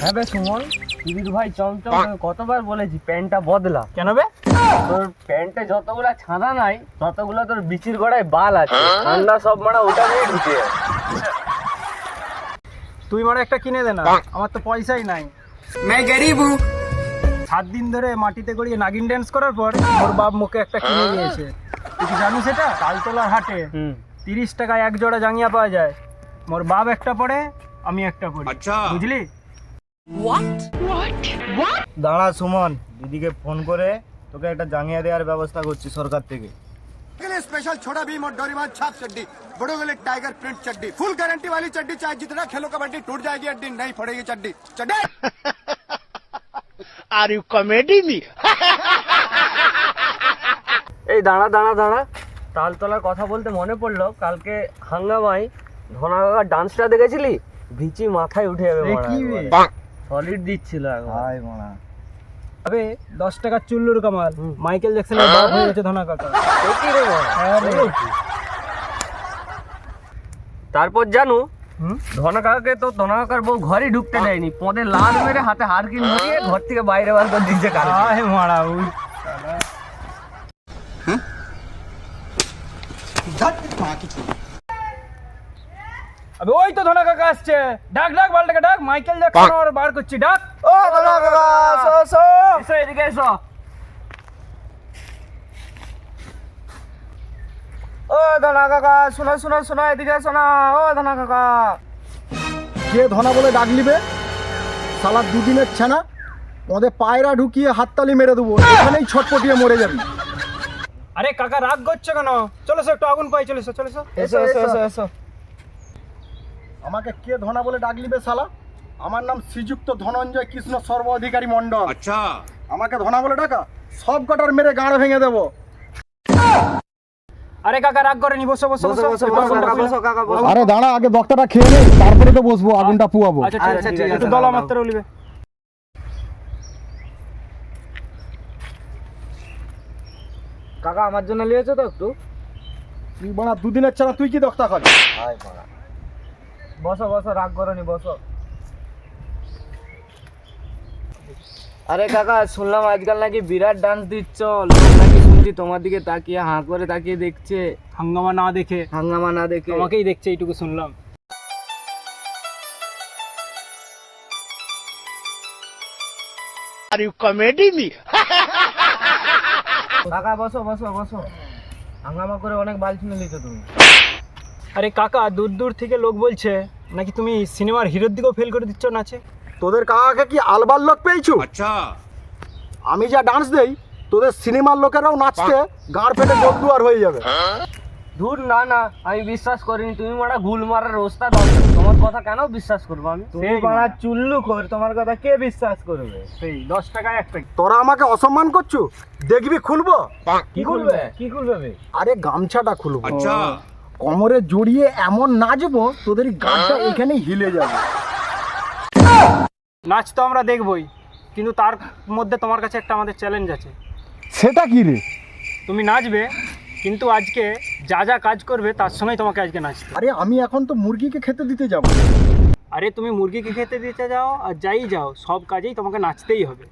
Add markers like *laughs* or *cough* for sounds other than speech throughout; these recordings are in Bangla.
হ্যাঁ বে সুমন দিদির ভাই চমচম কতবার বলেছি প্যান্টটা বদলা। কেন বে? তোর প্যান্টে যতগুলা ছাঁদা নাই ততগুলা তোর বিচির গড়ায় বাল আছে। ঠান্ডা সব মারা ওটা নিয়ে ঢুকে তুই মারা একটা কিনে দে না আমার তো পয়সাই নাই। সাত দিন ধরে মাটিতে গড়িয়ে নাগিন ড্যান্স করার পর ওর বাপ মুখে একটা কিনে দিয়েছে তুই কি জানিস এটা? তালতলার হাটে হুম। তিরিশ টাকায় এক জোড়া জাঙ্গিয়া পাওয়া যায়। মোর বাপ একটা পড়ে আমি একটা পড়ি। বুঝলি? দাঁড়া সুমন দিদিকে ফোন করে তোকে একটা জাঙ্গিয়া দেওয়ার ব্যবস্থা করছি সরকার থেকে के लिए स्पेशल छोटा भीम और डोरीमान छाप चड्डी बड़ों के लिए टाइगर प्रिंट चड्डी फुल गारंटी वाली चड्डी चाहे जितना खेलो कबड्डी टूट जाएगी अड्डी नहीं पड़ेगी चड्डी चड्डी Are you comedy me? এই দাঁড়া দাঁড়া দাঁড়া তালতলার কথা বলতে মনে পড়লো কালকে হাঙ্গামাই ধনা কাকার ডান্সটা দেখেছিলি ভিচি মাথায় উঠে যাবে এ কি বে? সলিড দিচ্ছিল। হাই মানা। আবে দশ টাকার চুল্লুর কামাল মাইকেল জ্যাকসনের বাপ হয়ে গেছে ধনা কাকা? হ্যাঁ রে। তারপর জানো? ধনা কাকাকে তো ধনা কাকার বউ ঘরে ঢুকতে দেয়নি। পদে লাল মেরে হাতে হারকিন ধরিয়ে ঘর থেকে বাইরে বার করে দিয়েছে কালকে। মারা ওই আবে ওই তো ধনা কাকা আসছে। ডাক ডাক বালটাকে ডাক। মাইকেল জ্যাকসন আর বার করছি ডাক। ও দাদা কাকা সো সো এসো। এদিকে এসো। ও দাদা কাকা শোনো শোনো শোনো এদিকে শোনো ও দাদা কাকা। কে ধনা বলে ডাক নিবে? সালা দুদিনের ছানা ওদের পায়রা ঢুকিয়ে হাততালি মেরে দেবো। এখানেই ছটপটিয়ে মরে যাবি। আরে কাকা রাগ করছে কেন? চলো সো একটু আগুন পাই চলে এসো চলে এসো এসো এসো। এসো এসো। আমাকে কে ধনা বলে ডাক নিবে শালা? আমার নাম শ্রীযুক্ত ধনঞ্জয় কৃষ্ণ সর্ব অধিকারী মন্ডল আচ্ছা। আমাকে ধনা বলে ডাকা? সব কটার মেরে গাঁড় ভেঙে দেবো। আরে কাকা রাগ করেনি বসো বসো বসো বসো বসো কাকা বসো কাকা আরে দাঁড়া আগে বক্তাটা খেয়ে নে তারপরে তো বসবো আগুনটা পুয়াবো। আচ্ছা ঠিক আচ্ছা, আছে ঠিক আছে, একটু দল আমার তারা উলিবে কাকা আমার জন্য নিয়েছো তো একটু? তুই বানা দুদিনের ছাড়া তুই কি দক্তা খাবি? হাই মানা বসো বসো রাগ করনি বসো। আরে কাকা শুনলাম আজকাল নাকি বিরাট ডান্স দিচ্ছ। লোক নাকি শুনছি তোমার দিকে তাকিয়ে হাঁ করে তাকিয়ে দেখছে। হাঙ্গামা না দেখে। হাঙ্গামা না দেখে। তোমাকেই দেখছে এইটুকু শুনলাম। Are you comedy me? কাকা বসো বসো বসো। হাঙ্গামা করে অনেক বাল ছিনে দিচ্ছ তুমি। আরে কাকা দূর দূর থেকে লোক বলছে নাকি তুমি সিনেমার হিরোর দিকেও ফেল করে দিচ্ছ নাচে? তোদের কাকাকে কি আলবার লোক পেয়েছ? আচ্ছা। আমি যা ডান্স দেই তোদের সিনেমার লোকেরাও নাচতে গাঁড় ফেটে গোল দুয়ার হয়ে যাবে। ধুর না না আমি বিশ্বাস করিনি। তুমি মারা গুল মারার ওস্তাদ তোমার কথা কেন বিশ্বাস করব আমি? তুমি সেই বাড়া চুল্লু কর তোমার কথা কে বিশ্বাস করবে? সেই দশ টাকায় একটা তোরা আমাকে অসম্মান করছ? দেখবি খুলবো? কি করবে কি করবে বে? আরে গামছাটা খুলবো। আচ্ছা। কোমরে জড়িয়ে এমন নাচবো তোদের গাঁটটা এখানে হিলে যাবে। নাচ তো আমরা দেখবই কিন্তু তার মধ্যে তোমার কাছে একটা আমাদের চ্যালেঞ্জ আছে। সেটা কি রে? তুমি নাচবে কিন্তু আজকে যা যা কাজ করবে তার সঙ্গেই তোমাকে আজকে নাচতে। আরে আমি এখন তো মুরগিকে খেতে দিতে যাব। আরে তুমি মুরগিকে খেতে দিতে যাও আর যাই যাও সব কাজেই তোমাকে নাচতেই হবে।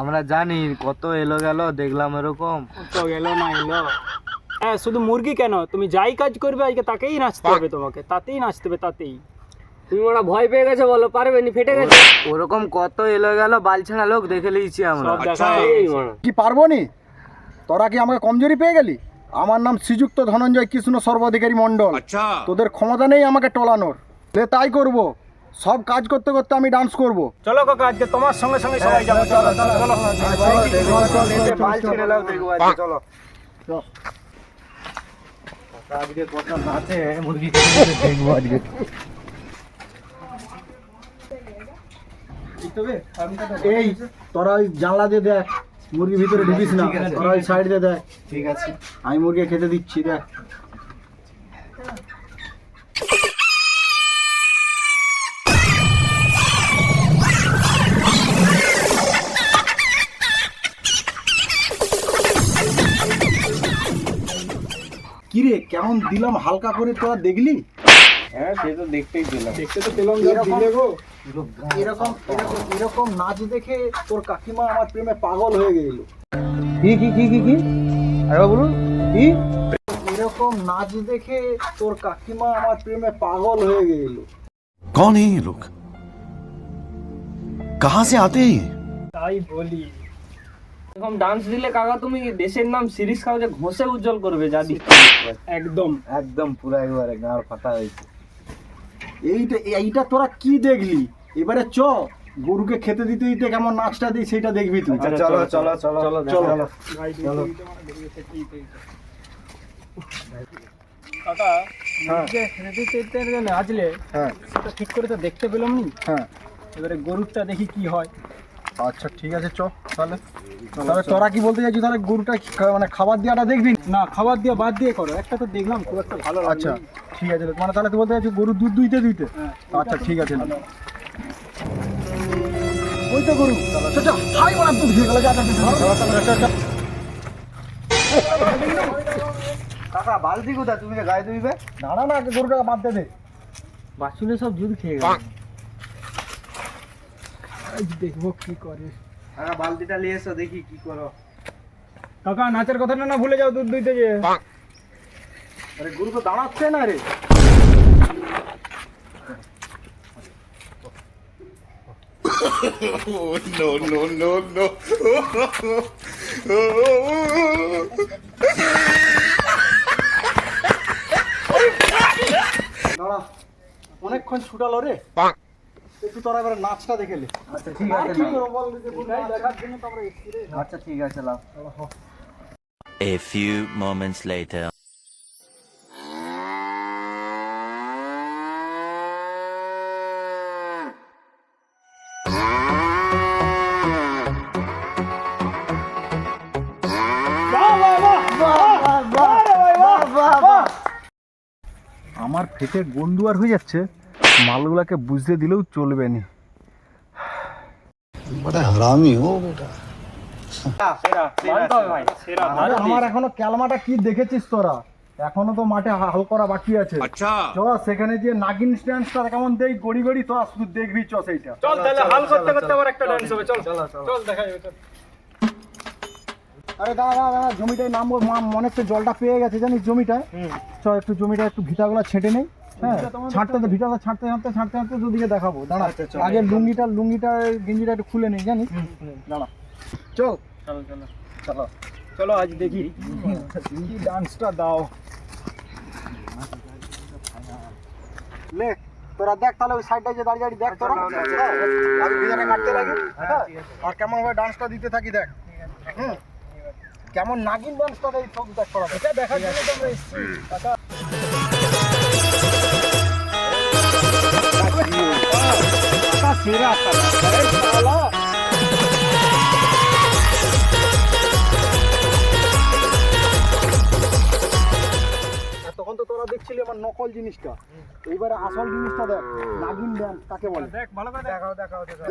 আমরা জানি কত এলো গেল দেখলাম এরকম। কত গেল না এলো। হ্যাঁ শুধু মুরগি কেন তুমি যাই কাজ করবে আজকে তাকেই নাচতে হবে তোমাকে তাতেই নাচতে হবে তাতেই তুমি ওরা ভয় পেয়ে গেছো বলো পারবে নি ফেটে গেছে ওরকম কত এলো গেল বালছানা লোক দেখে লিয়েছি আমরা কি পারব নি তোরা কি আমাকে কমজোরি পেয়ে গেলি আমার নাম শ্রীযুক্ত ধনঞ্জয় কৃষ্ণ সর্বাধিকারী মন্ডল তোদের ক্ষমতা নেই আমাকে টলানোর লে তাই করব সব কাজ করতে করতে আমি ডান্স করব চলো কাকা আজকে তোমার সঙ্গে সঙ্গে সবাই যাব চলো চলো চলো চলো আজকে কত নাচে মুরগি *laughs* দেখব। আজকে এই তোরা ওই জানলা দিয়ে দেখ মুরগি ভিতরে ঢুকিস না তোরা ওই সাইড দিয়ে দেখ। ঠিক আছে। আমি মুরগি খেতে দিচ্ছি দেখ। কিরে কেমন দিলাম হালকা করে তোরা দেখলি হ্যাঁ সে তো দেখতেই পেলাম দেখতে তো পেলাম যা এরকম- দিলে গো এরকম এরকম এরকম নাচ দেখে তোর কাকিমা আমার প্রেমে পাগল হয়ে গেল কি কি কি কি কি আরে বলুন কি এরকম নাচ দেখে তোর কাকিমা আমার প্রেমে পাগল হয়ে গেল कौन है ये लोग कहां से आते हैं ये তাই বলি এরকম ডান্স দিলে কাকা তুমি দেশের নাম সিরিজ কাগজে ঘষে উজ্জ্বল করবে যা দিচ্ছি একদম। একদম পুরো একবারে গাঁর ফাটা হয়েছে। এইটা এইটা তোরা কি দেখলি? এবারে চ গরুকে খেতে দিতে দিতে কেমন নাচটা দিই সেটা দেখবি তুই। আচ্ছা চলো চলো চলো চলো, চলো চলো। কাকা যে নাচলে হ্যাঁ। সেটা ঠিক করে তো দেখতে পেলাম নি? হ্যাঁ। এবারে গরুরটা দেখি কি হয়। আচ্ছা ঠিক আছে চ তাহলে। তাহলে তোরা কি বলতে চাইছিস? তাহলে গরুটা মানে খাবার দেওয়াটা দেখবি? না খাবার দিয়ে বাদ দিয়ে করো। একটা তো দেখলাম খুব একটা ভালো আচ্ছা ঠিক আছে মানে তাহলে তুই বলতে চাইছিস গরুর দুধ দুইতে দুইতে? হ্যাঁ, আচ্ছা ঠিক আছে। ওই তো গরু। চ চ হাই মার দুধ খেয়ে গেল। কাকা বালতি কোথায়? তুমি যে গায়ে ধুইবে দাঁড়া না গরুটাকে বাদ দে দে। সব দুধ খেয়ে গেল দেখব কি করে। কাকা বালতিটা নিয়ে এসো দেখি কি করো। কাকা নাচের কথাটা না ভুলে যাও দুধ দুইতে যে আরে গরু তো দাঁড়াচ্ছে না রে। দাঁড়া অনেকক্ষণ ছুটালো রে। একটু তোরা এবার নাচটা দেখে নে আচ্ছা ঠিক আছে কি। করব বল দেখার জন্য তো আমরা এসেছি রে। আচ্ছা ঠিক আছে লাও A few moments later. আমার ফেটে গন্ডুয়ার হয়ে যাচ্ছে মালগুলাকে বুঝতে দিলেও চলবে না। হবে ভাই। সেরা আমার এখনও ক্যালমাটা কি দেখেছিস তোরা? এখনও তো মাঠে হাল করা বাকি আছে। চ সেখানে যে নাগিন স্ট্যান্ডটা কেমন দেই গড়ি গড়ি তোরা শুধু দেখবি চ সেইটা। চল তাহলে হাল করতে করতে আবার একটা ডান্স হবে চল। চল দেখা যাবে চল। আরে দাঁড়া দাঁড়া দাঁড়া জমিটায় নামবো মনে হচ্ছে জলটা পেয়ে গেছে জানিস জমিটায়? চ একটু জমিটা একটু ভিটাগুলো ছেটে নেই। হ্যাঁ ছাড়তে ভিটাটা ছাড়তে ছাড়তে ছাড়তে ছাড়তে দুদিকে দেখাবো। দাঁড়া আগে লুঙ্গিটা লুঙ্গিটা গেঞ্জিটা একটু খুলে নেই জানিস? দাঁড়া। চল। চলো চলো। চলো। চলো আজ দেখি। কি ডান্সটা দাও। লে তোরা দেখ তাহলে ওই সাইডটায় যে দাঁড়িয়ে দাঁড়িয়ে দেখ তোরা। হ্যাঁ, আমি ভিতরে কাটতে লাগি। হ্যাঁ, আর কেমন ভাবে ডান্সটা দিতে থাকি দেখ। কেমন নাগিন ডান্সটা দেখ তোরা। এটা দেখার জন্য তো সেরা তখন তো তোরা দেখছিলি আমার নকল জিনিসটা এইবারে আসল জিনিসটা দেখ নাগিন ডান্স কাকে বলে দেখ ভালো করে দেখাও দেখাও দেখাও